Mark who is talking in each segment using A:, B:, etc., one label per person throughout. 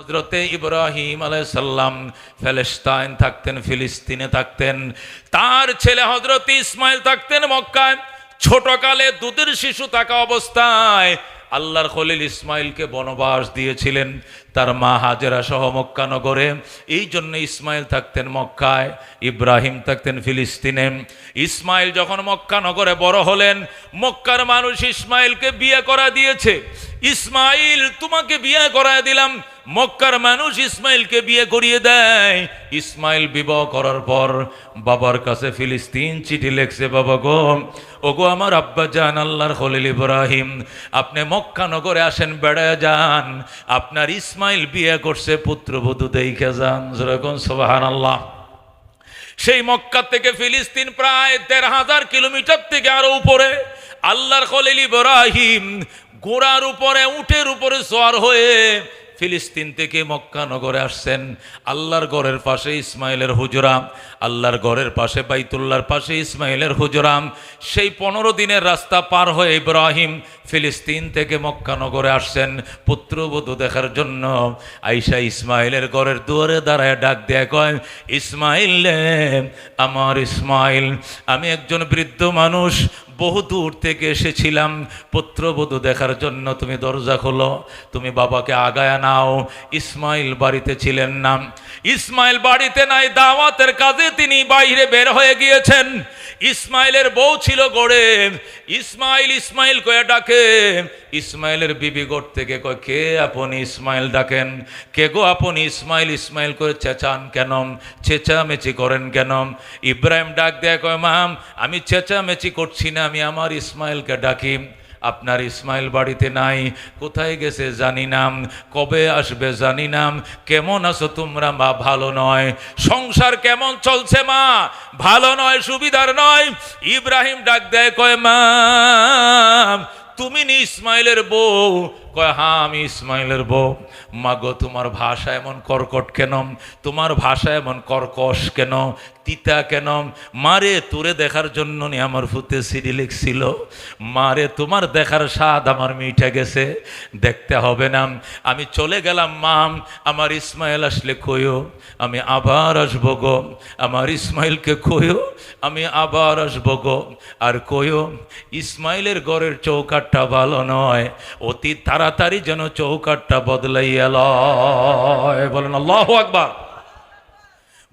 A: হজরতে ইব্রাহিম আলাইসাল্লাম ফেলেস্তাইন থাকতেন, ফিলিস্তিনে থাকতেন। তার ছেলে হজরত ইসমাইল থাকতেন মক্কায়। ছোটকালে দুধের শিশু থাকা অবস্থায় আল্লাহর খলিল ইসমাইলকে বনবাস দিয়েছিলেন। তার মা হাজেরা সহ মক্কা নগরে। এই জন্য ইসমাইল থাকতেন মক্কায়, ইব্রাহিম থাকতেন ফিলিস্তিনে। ইসমাইল যখন মক্কা নগরে বড় হলেন, মক্কার মানুষ ইসমাইলকে বিয়ে করা দিয়েছে। ইসমাইল, তোমাকে বিয়ে করায় দিলাম মক্কার মানুষ ইসমাইলকে বিয়ে করিয়ে দেয়। ইসমাইল বিবাহ করার পর বাবার কাছে ফিলিস্তিন চিঠি লেখছে, বাবা গো, ওগো আমার আব্বা জান, আল্লাহর খলিল ইব্রাহিম, আপনি মক্কা নগরে আসেন, বেড়ায় যান। আপনার ইসমাইল বিয়ে করছে, পুত্রবধূ দেখে যান। যেরকম সোবাহান আল্লাহ সেই মক্কা থেকে ফিলিস্তিন প্রায় দেড় হাজার কিলোমিটার থেকে আরও উপরে আল্লাহর খলিল ইব্রাহিম গোড়ার উপরে, উটের উপরে সোয়ার হয়ে ফিলিস্তিন থেকে মক্কা নগরে আসছেন। আল্লাহর ঘরের পাশে ইসমাইলের হুজরাম। আল্লাহর ঘরের পাশে বাইতুল্লাহর পাশে ইসমাইলের হুজরাম। সেই পনেরো দিনের রাস্তা পার হয়ে ইব্রাহিম ফিলিস্তিন থেকে মক্কা নগরে আসছেন পুত্রবধূ দেখার জন্য। আইসা ইসমাইলের ঘরের দুয়ারে দাঁড়ায় ডাক দেয়া কয়, ইসমাইল আমার ইসমাইল, আমি একজন বৃদ্ধ মানুষ বহু দূর থেকে এসেছিলাম পুত্রবধূ দেখার জন্য। তুমি দরজা খোলো, তুমি বাবাকে আগায় নাও। ইসমাইল বাড়িতে ছিলেন না। ইসমাইল বাড়িতে নাই, দাওয়াতের কাজে তিনি বাইরে বের হয়ে গিয়েছেন। ইসমাইলের বউ ছিল গড়ে। ইসমাইল ইসমাইল কয়ে ডাকে ইসমাইলের বিবি গোট থেকে কয়, কে আপনি ইসমাইল ডাকেন? কে গো আপনি ইসমাইল? ইসমাইল করে চেঁচান কেন? চেঁচামেচি করেন কেন? ইব্রাহিম ডাক দেয়, কয়, মাম, আমি চেঁচামেচি করছি না, আমি আমার ইসমাইলকে ডাকি। আপনার ইসমাইল বাড়িতে নাই, কোথায় গেছে জানি নাম কবে আসবে জানি নাম কেমন আছো তোমরা, মা? ভালো নয়। সংসার কেমন চলছে, মা? ভালো নয়, সুবিধার নয়? ইব্রাহিম ডাক দেয়, কয় মা তুমি নি ইসমাইলের বউ কয় হ্যাঁ আমি ইসমাইলের বউ। মাগো, তোমার ভাষা এমন কর্কট কেন? তোমার ভাষা এমন কর্কশ কেন? তিতা কেন? মারে, তোরে দেখার জন্য নি আমার ফুতে সিডি লিখছিল। মারে, তোমার দেখার স্বাদ আমার মিঠে গেছে। দেখতে হবে না। আমি চলে গেলাম, মাম। আমার ইসমাইল আসলে কইও, আমি আবার আসব গো। আমার ইসমাইলকে কইও, আমি আবার আসব গো। আর কইও, ইসমাইলের ঘরের চৌকাটটা ভালো নয়। অতি তাড়াতাড়ি যেন চৌকাটটা বদলাইয়া লয়। বলেন, আল্লাহ আকবার।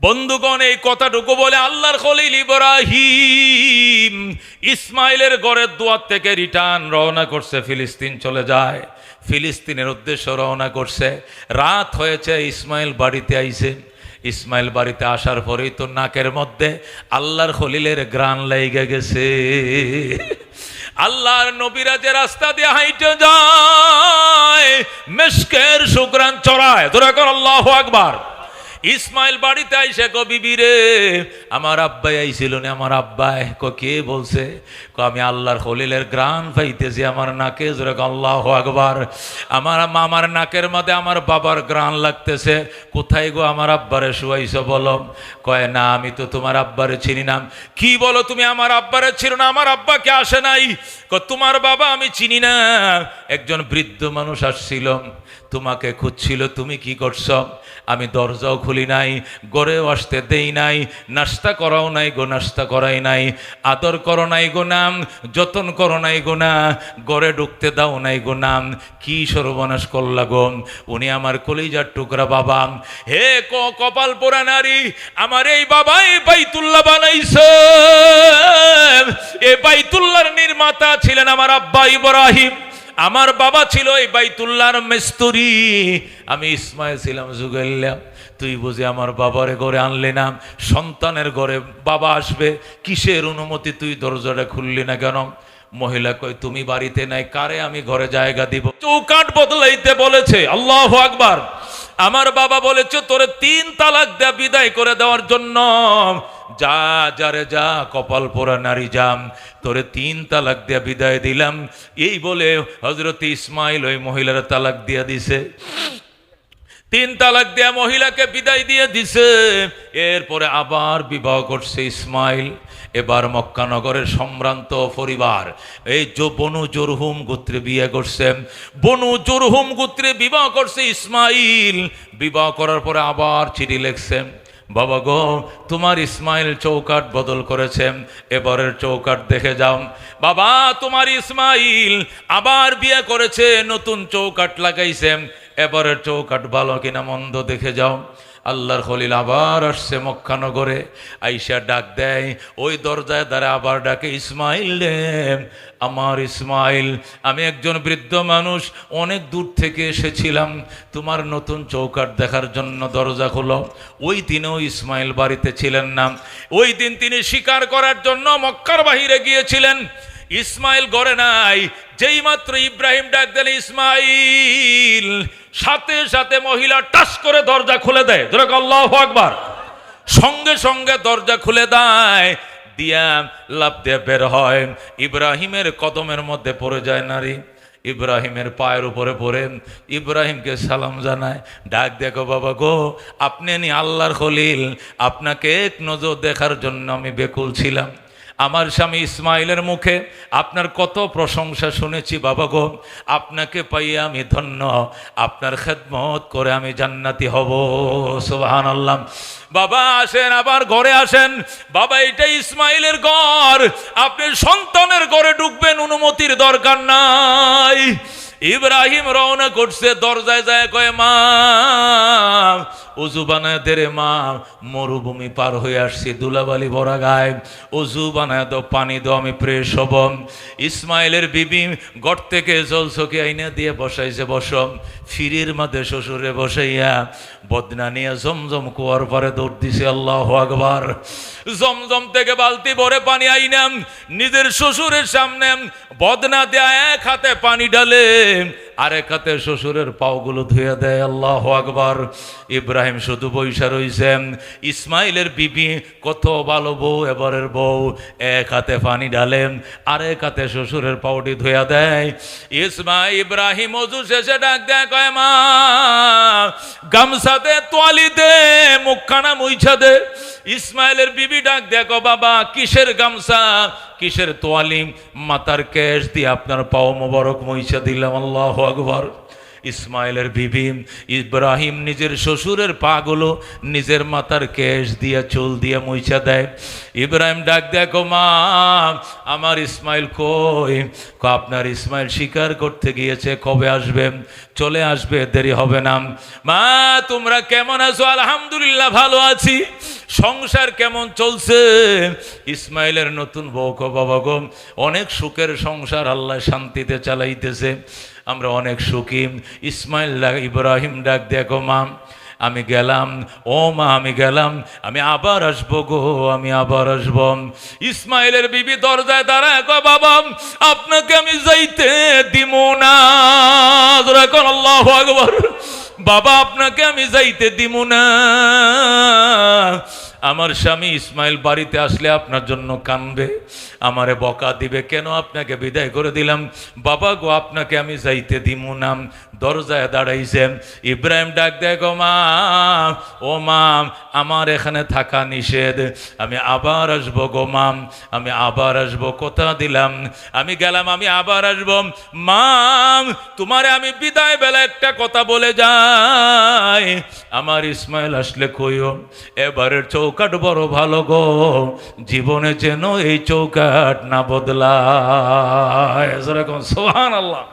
A: বন্ধুগণ, এই কথাটুকু বলে আল্লাহর খলিল ইব্রাহিম ইসমাইলের ঘরের দুয়ার থেকে রিটার্ন রওনা করছে, ফিলিস্তিন চলে যায়। ফিলিস্তিনের উদ্দেশ্য রওনা করছে। রাত হয়েছে, ইসমাইল বাড়িতে আইছে। ইসমাইল বাড়িতে আসার পরেই তো নাকের মধ্যে আল্লাহর খলিলের গ্রান লেগে গেছে। আল্লাহর নবীরা যে রাস্তা দিয়ে হাইটে যায় মেশকের সুগ্রান চড়ায়। ধরে কর আল্লাহ আকবার। ইসমাইল বাড়িতে আইসে কো, বিবি রে, আমার আব্বাই আইছিল না, আমার আব্বাই। ক, কে বলছে? ক, আমি আল্লাহর খলিলের গ্রান পাইতেছি, আমার নাকে জোরে আল্লাহ আকবার। আমার মামার নাকের মধ্যে আমার বাবার গ্রান লাগতেছে। কোথায় গো আমার আব্বারে শুয়াইছ বলো? কয়, না, আমি তো তোমার আব্বারে চিনি না। কি বলো তুমি? আমার আব্বারে ছিল না, আমার আব্বাকে আসে নাই। ক তোমার বাবা আমি চিনি না। একজন বৃদ্ধ মানুষ আসছিল। তোমাকে খুঁজছিল, তুমি কি করছ? আমি দরজাও খুলি নাই, গড়েও আসতে দেই নাই, নাস্তা করাও নাই গো, নাস্তা করাই নাই, আদর করো নাই গো নাম, যতন করো নাই গো না, গড়ে ঢুকতে দাও নাই গো নাম, কি সর্বনাশ করলা গো? উনি আমার কলিজার টুকরা বাবা। হে কপাল পোড়া নারী, আমার এই বাবাই বাইতুল্লাহ বানাইছে। এ বাইতুল্লাহর নির্মাতা ছিলেন আমার আব্বা ইব্রাহিম। আমার বাবা ছিল এই বাইতুল্লাহর মেস্তুরি। আমি ইসমাইল ছিলাম জুগাইলাম তুই বুঝি আমার বাবারে ঘরে আনলে না? সন্তানের ঘরে বাবা আসবে। কিসের অনুমতি তুই দরজাটা খুললি না কেন? মহিলা কই তুমি বাড়িতে নাই, কারে আমি ঘরে জায়গা দিব? চৌকাট বদলাইতে বলেছে, আল্লাহ আকবার। আমার বাবা বলেছে, তোরে তিন তালাক দেয়া, বিদায় করে দেওয়ার জন্য যা, যারে যা, কপাল পোড়া নারী যাম তোরে তিন তালাক দিয়া বিদায় দিলাম। এই বলে হজরত ইসমাইল ওই মহিলার তালাক দিয়া দিছে। তিন তালাক দেয়া মহিলাকে বিদায় দিয়ে দিছে। এরপরে আবার বিবাহ করছে ইসমাইল। এবার মক্কানগরের সম্ভ্রান্ত পরিবার। এই বনু জোরহুম গোত্রে বিয়ে করছে। বনু জোরহুম গোত্রে বিবাহ করছে ইসমাইল। বিবাহ করার পরে আবার চিঠি লিখছে। বাবা গো, তোমার ইসমাইল চৌকাট বদল করেছে, এবারের চৌকাট দেখে যাও। বাবা, তোমার ইসমাইল আবার বিয়ে করেছে, নতুন চৌকাট লাগাইছে, এবারের চৌকাট ভালো কিনা মন্দ দেখে যাও। আল্লাহর খলিল আবার আসছে মক্কানগরে আইসা ডাক দেয়, ওই দরজায় দ্বারা আবার ডাকে ইসমাইল আমার ইসমাইল, আমি একজন বৃদ্ধ মানুষ, অনেক দূর থেকে এসেছিলাম, তোমার নতুন চৌকাট দেখার জন্য দরজা খোলো। ওই দিনেও ইসমাইল বাড়িতে ছিলেন না। ওই দিন তিনি শিকার করার জন্য মক্কার বাহিরে গিয়েছিলেন। ইসমাইল গড়ে নাই, যেই মাত্র ইব্রাহিম ডাক দিলেন, ইসমাইল, সাথে সাথে মহিলা টাস করে দরজা খুলে দেয়। ধরে আল্লাহ আকবার। সঙ্গে সঙ্গে দরজা খুলে দেয়, দিয়া লাভ দিয়ে বের হয়। ইব্রাহিমের কদমের মধ্যে পড়ে যায় নারী। ইব্রাহিমের পায়ের উপরে পড়ে। ইব্রাহিমকে সালাম জানায়। ডাক দেখো বাবা, গো, আপনি আল্লাহর খলিল। আপনাকে এক নজর দেখার জন্য আমি বেকুল ছিলাম। আমার স্বামী ইসমাইলের মুখে আপনার কত প্রশংসা শুনেছি, বাবা গো। আপনাকে পাইয়ে আমি ধন্য। আপনার খেদমত করে আমি জান্নাতি হব। সুবাহান আল্লাহ বাবা আসেন, আবার ঘরে আসেন। বাবা এটা ইসমাইলের ঘর। আপনি সন্তানের ঘরে ঢুকবেন, অনুমতির দরকার নাই। ইব্রাহিম রওনা করছে, দরজায় যায় কয়, মা উজু বানায় দে রে মা, মরুভূমি পার হয়ে আসছি দুলাবালি ভরা গায়ে। উজু বানায় দো পানি দো আমি প্রেস হব। ইসমাইলের বিবি গড় থেকে জল চকি আইনা দিয়ে বসাইছে বসম ফিরির মাঝে শ্বশুরে বসাইয়া বদনা নিয়ে জমজম কুয়ার পরে দৌড় দিছে, আল্লাহ আকবার। জমজম থেকে বালতি ভরে পানি আইনাম নিজের শ্বশুরের সামনে বদনা দেয়া এক হাতে পানি ডালে আরেক হাতে শ্বশুরের পাওগুলো ধুয়ে দেয়, আল্লাহ আকবর। ইব্রাহিম শুধু বৈশা রইছেন ইসমাইলের বিবি কত ভালো বউ, এবারের বউ। এক হাতে পানি ডালেন আরেক হাতে শ্বশুরের পাউটি ধুয়া দেয়। ইসমাই ইব্রাহিম অজু শেষে ডাক দেয়, কয় মা গামছা দে তোয়ালি দে, মুখখানা মুইছা দে। ইসমাইলের বিবি ডাক দেখো বাবা, কিসের গামছা? কিসের তোয়ালিম? মাতার ক্যাশ দিয়ে আপনার পাও মোবারক মহিষা দিলাম আল্লাহ আকবর। ইসমাইলের বিবি, ইব্রাহিম নিজের শ্বশুরের পাগুলো নিজের মাথার কেশ দিয়ে, চুল দিয়ে মুইছা দেয়। ইব্রাহিম ডাক দেখো মা, আমার ইসমাইল কই? আপনার ইসমাইল শিকার করতে গিয়েছে, কবে আসবে? চলে আসবে, দেরি হবে না। মা, তোমরা কেমন আছো? আলহামদুলিল্লাহ ভালো আছি। সংসার কেমন চলছে? ইসমাইলের নতুন বউ বাবা গো, অনেক সুখের সংসার আল্লাহ শান্তিতে চালাইতেছে। আমরা অনেক সুখী। ইসমাইল ইব্রাহিম ডাক, দেখো মা, আমি গেলাম। ও মা, আমি গেলাম। আমি আবার আসব গো, আমি আবার আসব। ইসমাইলের বিবি দরজায় দাঁড়ায় গো বাবা, আপনাকে আমি যাইতে দিব না। আল্লাহ বাবা, আপনাকে আমি যাইতে দিব না। আমার স্বামী ইসমাইল বাড়িতে আসলে আপনার জন্য কানবে, আমারে বকা দিবে। কেন আপনাকে বিদায় করে দিলাম? বাবা গো, আপনাকে আমি যাইতে দিমু নাম দরজায় দাঁড়াইছেন। ইব্রাহিম ডাক দেয়, গো মা ও মা আমার এখানে থাকা নিষেধ। আমি আবার আসব, গো মাম, আমি আবার আসব, কোথা দিলাম। আমি গেলাম, আমি আবার আসব। মাম, তোমারে আমি বিদায় বেলা একটা কথা বলে যাই। আমার ইসমাইল আসলে কইও, এবারের চৌকাট বড় ভালো গো। জীবনে যেন এই চৌকাট না বদলায়। সোহান আল্লাহ